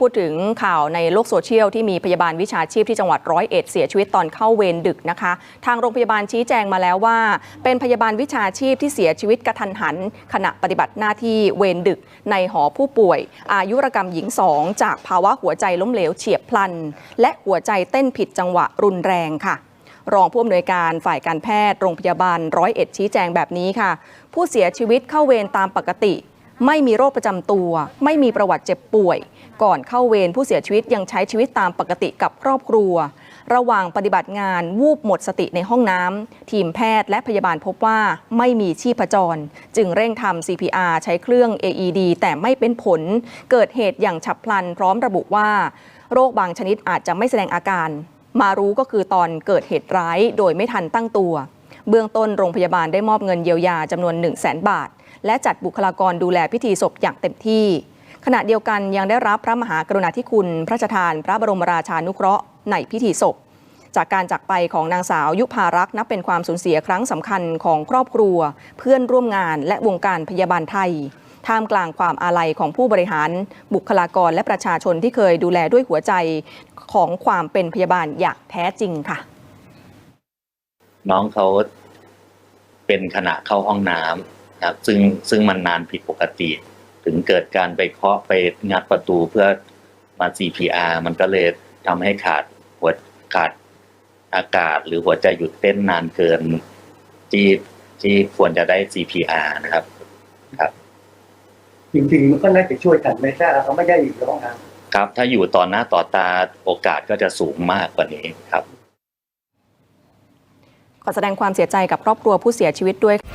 พูดถึงข่าวในโลกโซเชียลที่มีพยาบาลวิชาชีพที่จังหวัดร้อยเอ็ดเสียชีวิตตอนเข้าเวรดึกนะคะ ทางโรงพยาบาลชี้แจงมาแล้วว่า เป็นพยาบาลวิชาชีพที่เสียชีวิตกระทันหัน ขณะปฏิบัติหน้าที่เวรดึกในหอผู้ป่วย อายุรกรรมหญิงสองจากภาวะหัวใจล้มเหลวเฉียบพลัน และหัวใจเต้นผิดจังหวะรุนแรงค่ะรองผู้อำนวยการฝ่ายการแพทย์โรงพยาบาลร้อยเอ็ดชี้แจงแบบนี้ค่ะ ผู้เสียชีวิตเข้าเวรตามปกติ ไม่มีโรคประจำตัว ไม่มีประวัติเจ็บป่วย ก่อนเข้าเวรผู้เสียชีวิตยังใช้ชีวิตตามปกติกับครอบครัว ระหว่างปฏิบัติงานวูบหมดสติในห้องน้ำทีมแพทย์และพยาบาลพบว่าไม่มีชีพจร จึงเร่งทำ CPR ใช้เครื่อง AED แต่ไม่เป็นผล เกิดเหตุอย่างฉับพลัน พร้อมระบุว่า โรคบางชนิดอาจจะไม่แสดงอาการ มารู้ก็คือตอนเกิดเหตุร้ายโดยไม่ทันตั้งตัว เบื้องต้นโรงพยาบาลได้มอบเงินเยียวยาจำนวน 1 0 0 0 0แบาท และจัดบุคลากรดูแลพิธีศพอย่างเต็มที่ ขณะเดียวกันยังได้รับพระมหากรุณาธิคุณ พระราชทาน พระบรมราชานุเคราะห์ในพิธีศพ จากการจากไปของนางสาวยุพารักษ์นับเป็นความสูญเสียครั้งสำคัญของครอบครัว เพื่อนร่วมงานและวงการพยาบาลไทยท่ามกลางความอาลัยของผู้บริหาร บุคลากรและประชาชนที่เคยดูแลด้วยหัวใจของความเป็นพยาบาลอย่างแท้จริงค่ะ น้องเขาเป็นขณะเข้าห้องน้ำนะครับ ซึ่งซึ่งมันนานผิดปกติ ถึงเกิดการไปเคาะไปงัดประตูเพื่อมา CPR มันก็เลยทำให้ขาดหัวขาดอากาศหรือหัวใจหยุดเต้นนานเกินที่ที่ควรจะได้ CPR นะครับจริงๆมันก็น่าจะช่วยกันไม่ใช่เขาไม่ได้อยู่ในห้องน้ำครับ ถ้าอยู่ต่อหน้าต่อตาโอกาสก็จะสูงมากกว่านี้ครับข อแสดงความเสียใจกับครอบครัวผู้เสียชีวิตด้วยค่ะ